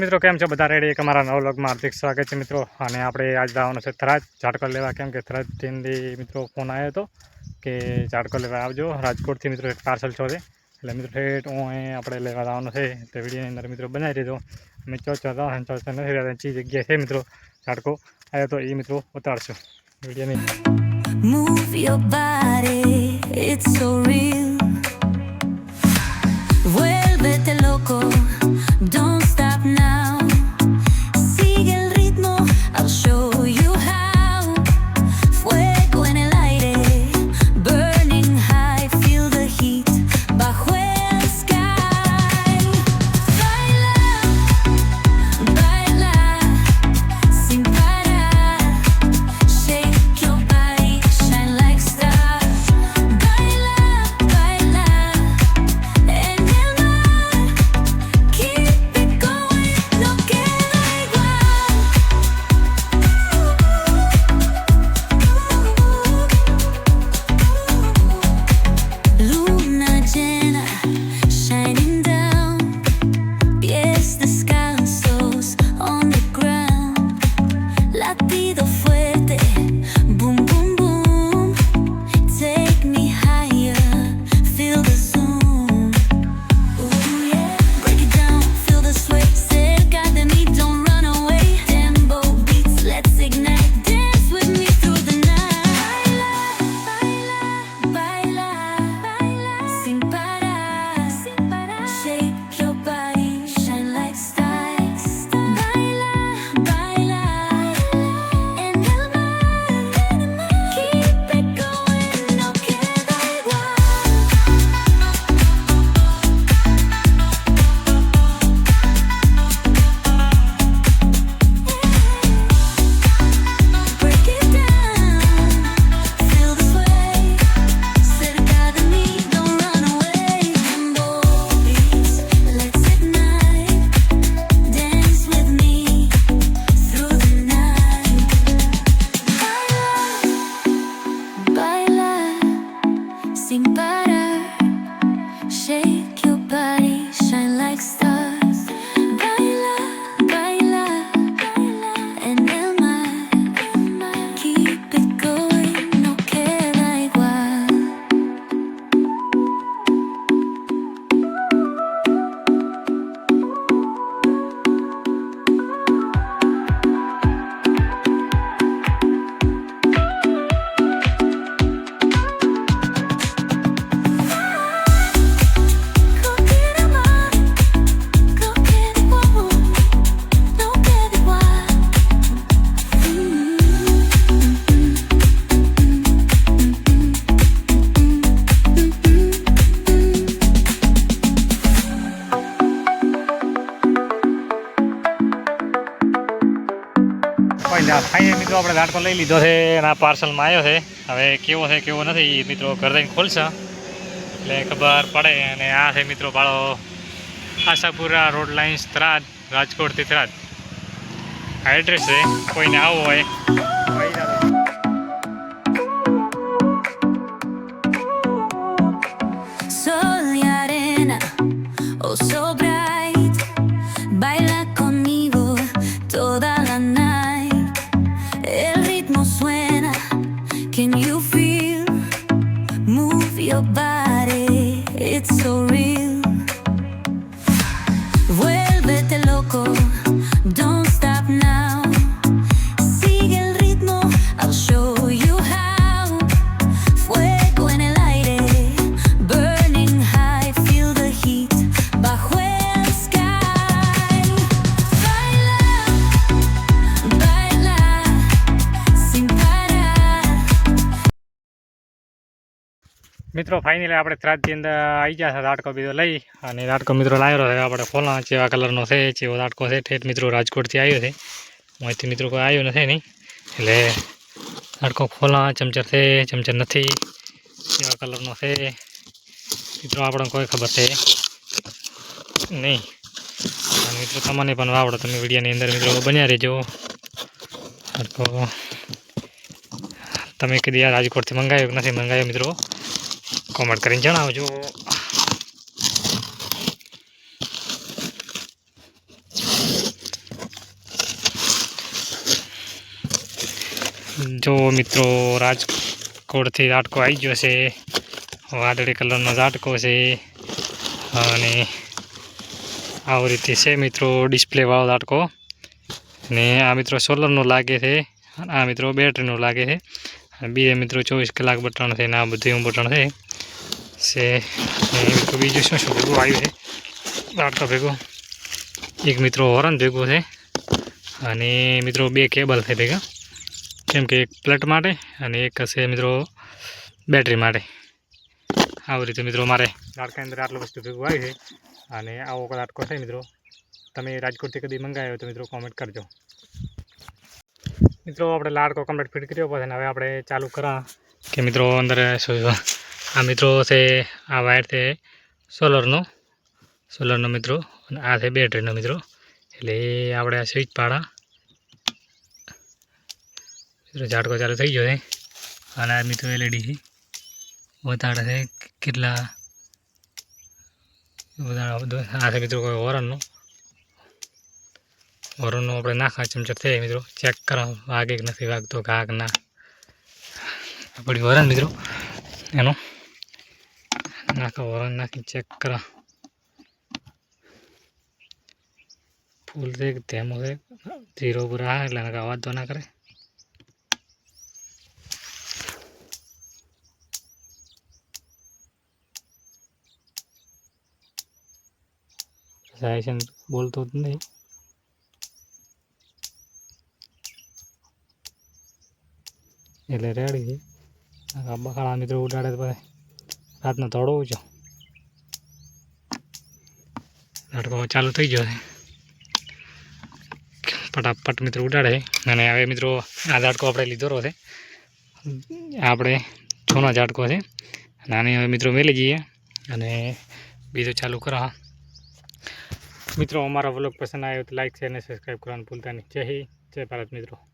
મિત્રો, કેમ છો બધા? રેડી? અમારા નવ લોગમાં હાર્દિક સ્વાગત છે મિત્રો. અને આપણે આજ આવવાનો છે થરાજ ઝાડકો લેવા કેમ કે થરાજથી મિત્રો ફોન આવ્યો હતો કે ઝાડકો લેવા આવજો. રાજકોટથી મિત્રો એક પાર્સલ છો. એટલે મિત્રો ઠેઠ હું અહીં આપણે લેવા જવાનું છે. તે વિડીયોની અંદર મિત્રો બનાવી દીધો. અમે ચોચા હતા ચોચા નથી રહ્યા ચી જગ્યાએ છે મિત્રો ઝાડકો આવ્યો તો એ મિત્રો ઉતારશું વિડીયોની Move ના મિત્રો આપણે ઝાડકો લઈ લીધો છે આ પાર્સલમાં આવ્યો છે. હવે કેવો છે, કેવો નથી મિત્રો ઘર જઈને ખોલશે. એટલે ખબર પડે અને આ છે મિત્રો ભાડો આશાપુરા રોડ લાઇન્સ થરાદ રાજકોટથી થરાદ આ એડ્રેસ છે, કોઈને આવવું હોય. Your body, it's so real. મિત્રો ફાઇનલી આપણે ત્રાજથી અંદર આવી ગયા છે ઝાડકો બીજો લઈ અને ઝાડકો મિત્રો લાવ્યો છે. આપણે ફોલા જેવા કલરનો છે, જેવો ઝાડકો છે. ઠેઠ મિત્રો રાજકોટથી આવ્યો છે. અહીંથી મિત્રો કોઈ આવ્યો નથી નહીં. એટલે ઝાડકો ફોલા ચમચર છે, ચમચર નથી. કેવા કલરનો છે. મિત્રો, આપણને કોઈ ખબર છે નહીં. મિત્રો, તમને પણ વાવડો તમે વિડીયાની અંદર મિત્રો બન્યા રહેજો. ઝાડકો તમે કીધી યાર રાજકોટથી મંગાવ્યો કે નથી મંગાવ્યો મિત્રો? કોમેન્ટ કરીને જણાવજો. જો મિત્રો, રાજકોટથી ઝાટકો આવી ગયો છે. વાદળી કલરનો ઝાટકો છે. અને આવી રીતે છે મિત્રો, ડિસ્પ્લેવાળો ઝાટકો. ને આ મિત્રો સોલરનો લાગે છે. આ મિત્રો બેટરીનો લાગે છે. બીજા મિત્રો ચોવીસ કલાક બટન છે ને આ બધું બટન છે. છે મિત્રો બીજું શું શું ભેગું આવ્યું છે ઝાટકા ભેગું એક મિત્રો હોરન ભેગું છે અને મિત્રો બે કેબલ છે ભેગા કેમ કે એક પ્લેટ માટે અને એક હશે મિત્રો બેટરી માટે આવી રીતે મિત્રો મારે ઝાટકા અંદર આટલું વસ્તુ ભેગું આવ્યું છે અને આવો ઝાટકો છે મિત્રો તમે રાજકોટથી કદી મંગાવ્યો તો મિત્રો કોમેન્ટ કરજો મિત્રો આપણે લાડકો કમ્પ્લીટ ફિટ કર્યો પછી હવે આપણે ચાલુ કરા કે મિત્રો અંદર શું આ મિત્રો છે આ વાયર છે સોલરનો સોલરનો મિત્રો, અને આ છે બેટરીનો મિત્રો. એટલે આપણે આ સ્વિચ પાડા. મિત્રો, ઝાડકો ચાલુ થઈ ગયો છે. અને આ મિત્રો એલઈડી છે. વધારે છે કેટલા? આ છે મિત્રો કોઈ હોરનનું. હોરનનું આપણે નાખા ચમચર છે મિત્રો. ચેક કરો વાગે કે નથી વાગતો ઘાક ના. આપણી હોરન મિત્રો. એનો. નાખો હોરન નાખી ચેક કરો ફૂલ કે ધેમો છે ઝીરો ઉપર આવે એટલે અવાજ તો ના કરે સાયશન બોલતો નહીં એટલે રેડી છે આ બખાડા મિત્રો ઉડાડે પછી રાતનો ધોળો ઊંચો ઝાટકો ચાલુ થઈ ગયો છે. ફટાફટ મિત્રો ઉડાડે. અને હવે મિત્રો આ ઝાડકો આપણે લીધો છે. આપણે જૂનો ઝાડકો છે. અને આને હવે મિત્રો મેલી જઈએ. અને બીજું ચાલુ કરો. મિત્રો અમારો વ્લોગ પસંદ આવ્યો તો લાઈક શેર અને સબસ્ક્રાઈબ કરવાનું ભૂલતા નહીં. જય હિ જય ભારત મિત્રો.